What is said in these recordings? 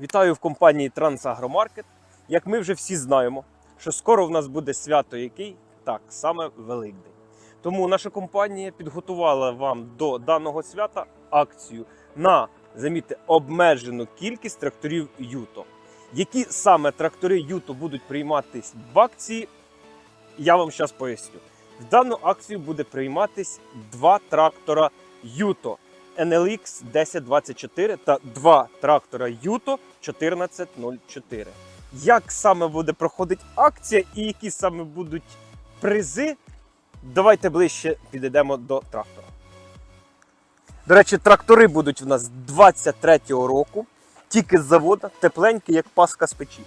Вітаю в компанії Трансагромаркет. Як ми вже всі знаємо, що скоро в нас буде свято який? Так, саме Великдень. Тому наша компанія підготувала вам до даного свята акцію на замітьте, обмежену кількість тракторів Юто. Які саме трактори Юто будуть прийматись в акції, я вам зараз поясню. В дану акцію буде прийматись два трактора Юто NLX 1024 та два трактора Юто 1404. Як саме буде проходити акція і які саме будуть призи, давайте ближче підійдемо до трактора. До речі, трактори будуть в нас 23-го року, тільки з заводу, тепленькі, як паска з печі.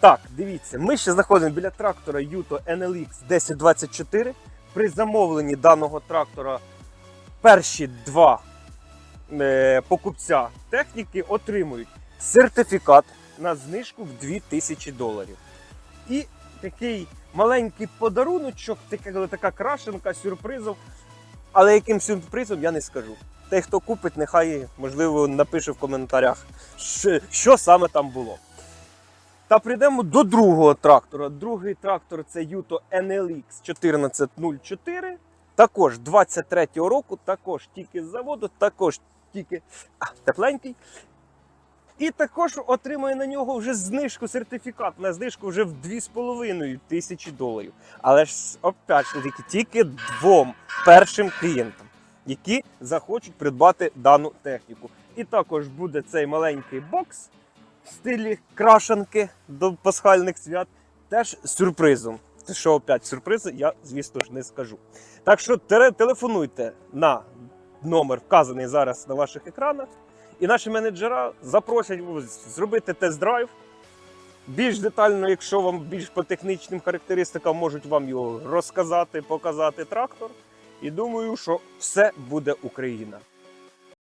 Так, дивіться, ми ще знаходимо біля трактора Юто NLX 1024. При замовленні даного трактора перші два покупця техніки отримують сертифікат на знижку в 2000 доларів. І такий маленький подаруночок, така, така крашенка сюрпризом. Але яким сюрпризом я не скажу. Той, хто купить, нехай можливо напише в коментарях, що, що саме там було. Та прийдемо до другого трактора. Другий трактор це Yuto NLX 1404. Також 23-го року, також тільки з заводу, також тільки а, тепленький. І також отримує на нього вже знижку, сертифікат на знижку вже в 2,5 тисячі доларів. Але ж опять ж тільки двом першим клієнтам, які захочуть придбати дану техніку. І також буде цей маленький бокс в стилі крашанки до пасхальних свят, теж сюрпризом. Що опять сюрпризи, я, звісно ж, не скажу. Так що теле- телефонуйте на номер, вказаний зараз на ваших екранах, і наші менеджера запросять зробити тест-драйв. Більш детально, якщо вам більш по технічним характеристикам можуть вам його розказати, показати трактор. І думаю, що все буде Україна.